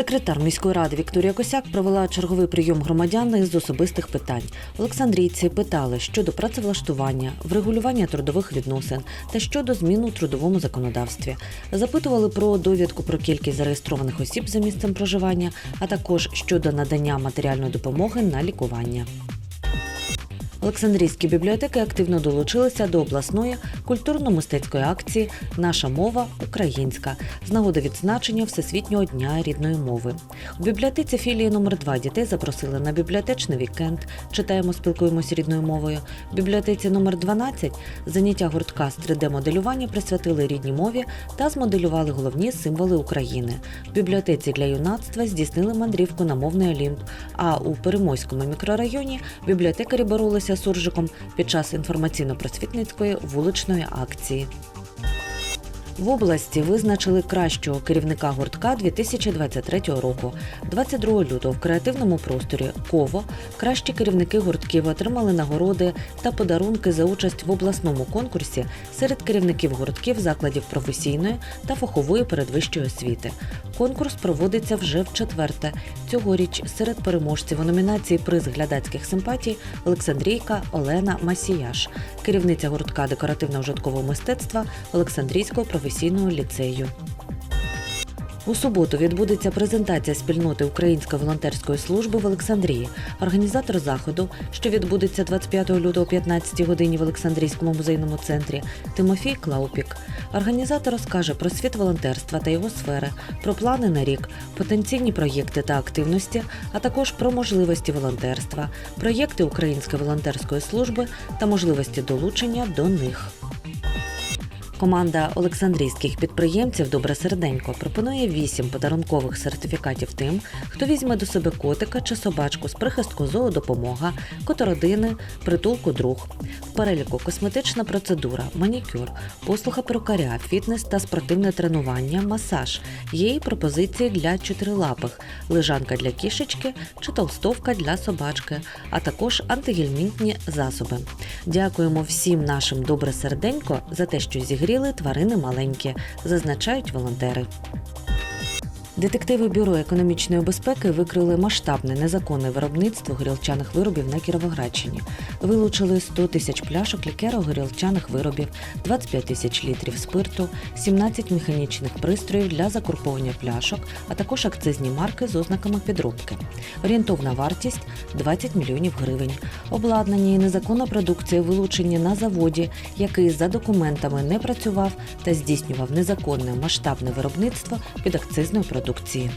Секретар міської ради Вікторія Косяк провела черговий прийом громадян із особистих питань. Олександрійці питали щодо працевлаштування, врегулювання трудових відносин та щодо змін у трудовому законодавстві. Запитували про довідку про кількість зареєстрованих осіб за місцем проживання, а також щодо надання матеріальної допомоги на лікування. Олександрійські бібліотеки активно долучилися до обласної культурно-мистецької акції Наша мова українська з нагоди відзначення Всесвітнього дня рідної мови. У бібліотеці філії номер 2 дітей запросили на бібліотечний вікенд. Читаємо, спілкуємося рідною мовою. В бібліотеці номер 12 заняття гуртка з 3D-моделювання присвятили рідній мові та змоделювали головні символи України. В бібліотеці для юнацтва здійснили мандрівку на мовний Олімп. А у Перемойському мікрорайоні бібліотекарі боролися суржиком під час інформаційно-просвітницької вуличної акції. В області визначили кращого керівника гуртка 2023 року. 22 лютого в креативному просторі Ково кращі керівники гуртків отримали нагороди та подарунки за участь в обласному конкурсі серед керівників гуртків закладів професійної та фахової передвищої освіти. Конкурс проводиться вже в четверте. Цьогоріч серед переможців у номінації приз глядацьких симпатій Олександрійка Олена Масіяш, керівниця гуртка декоративно-вжиткового мистецтва Олександрійського професійного ліцею. У суботу відбудеться презентація спільноти Української волонтерської служби в Олександрії. Організатор заходу, що відбудеться 25 лютого о 15 годині в Олександрійському музейному центрі, Тимофій Клаупік. Організатор розкаже про світ волонтерства та його сфери, про плани на рік, потенційні проєкти та активності, а також про можливості волонтерства, проєкти Української волонтерської служби та можливості долучення до них. Команда олександрійських підприємців Добре серденько пропонує вісім подарункових сертифікатів тим, хто візьме до себе котика чи собачку з прихистку зоодопомога, котородини, притулку друг. В переліку косметична процедура, манікюр, послуга перукаря, фітнес та спортивне тренування, масаж. Є і пропозиції для чотирилапих, лежанка для кішечки чи толстовка для собачки, а також антигельмінтні засоби. Дякуємо всім нашим добре серденько за те, що зігріли тварини маленькі, зазначають волонтери. Детективи Бюро економічної безпеки викрили масштабне незаконне виробництво горілчаних виробів на Кіровоградщині. Вилучили 100 тисяч пляшок лікера горілчаних виробів, 25 тисяч літрів спирту, 17 механічних пристроїв для закурковування пляшок, а також акцизні марки з ознаками підробки. Орієнтовна вартість 20 мільйонів гривень. Обладнання і незаконна продукція вилучені на заводі, який за документами не працював та здійснював незаконне масштабне виробництво під акцизною продукцією продукції.